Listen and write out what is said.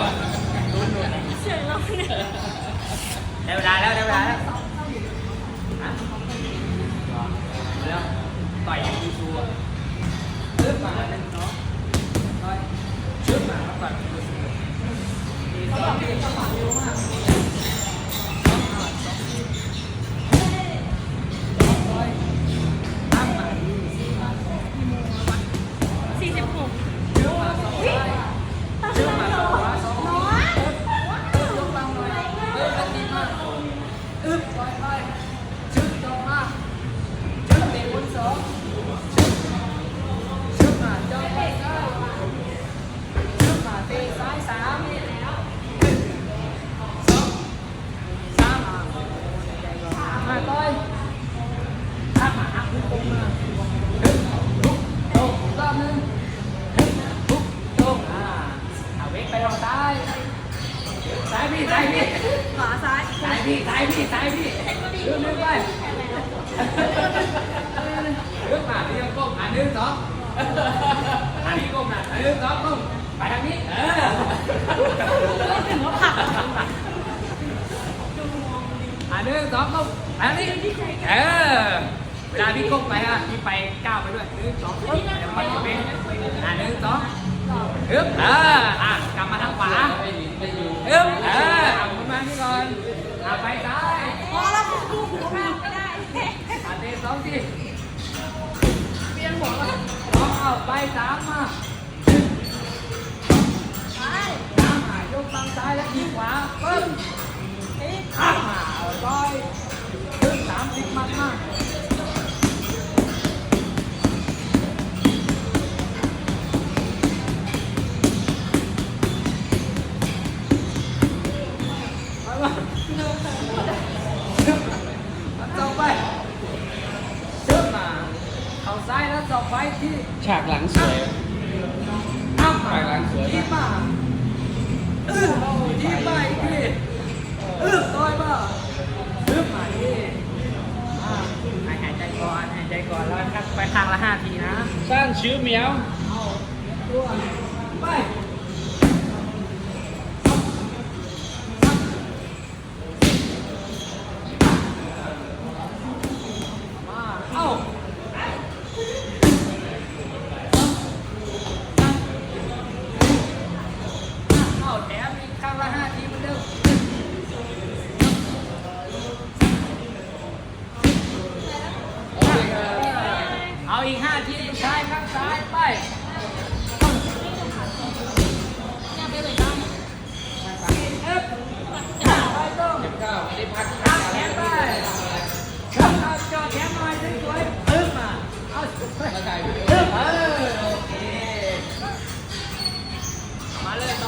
ป่ะเสียงเราเนี่ยได้เวลาแล้วได้เวลาแล้วฮะแล้วต่อยอย่างยูชูอะเริ่มมาหนึ่งเนาะต่อยเริ่มมาแล้วต่อยยูชูดีสองดีสอง ซ้ายพี่ซ้ายพี่ขวาซ้ายสายพี่สายพี่สายพี่เรื่องนึงไปเรื่องมาเรื่องก้มอ่านหนึ่งสองอ่านนี่ก้มนะหนึ่งสองก้มไปทางนี้เออถึงว่าผักอ่านหนึ่งสองก้มไปทางนี้เออเวลาพี่ก้มไปอะพี่ไปก้าวไปด้วยหนึ่งสองก้มมันจะเป็นอ่านหนึ่งสองฮึบเอออะกลับมาทางขวาฮึบเออเอาขึ้นมานี่ก่อนอะไปซ้าย พอแล้วดูหัวมันไม่ได้ อันนี้สองทีเปลี่ยนหัวมาสองเอาไปสามมาไปสามหายกบังซ้ายและทีขวาปึ้งข้ามมาเอาร้อยขึ้นสามสิบมากมาก เอาซ้ายแล้วต่อไปที่ฉากหลังสวย อ้าวไปร้านสวย ที่มาเออที่ไปที่เออต่อยมาซึบมาที่อ่าหายหายใจก่อนหายใจก่อนแล้วก็ไปครั้งละห้าทีนะ สร้างชื่อเหมียว เอาตัวไปมาเอาเอาแถมอีกข้างละห้าทีเหมือนเดิมเอาอีกห้าทีสุดท้ายข้างซ้ายไปไปเอฟไปต้องเก้าไม่ได้พัก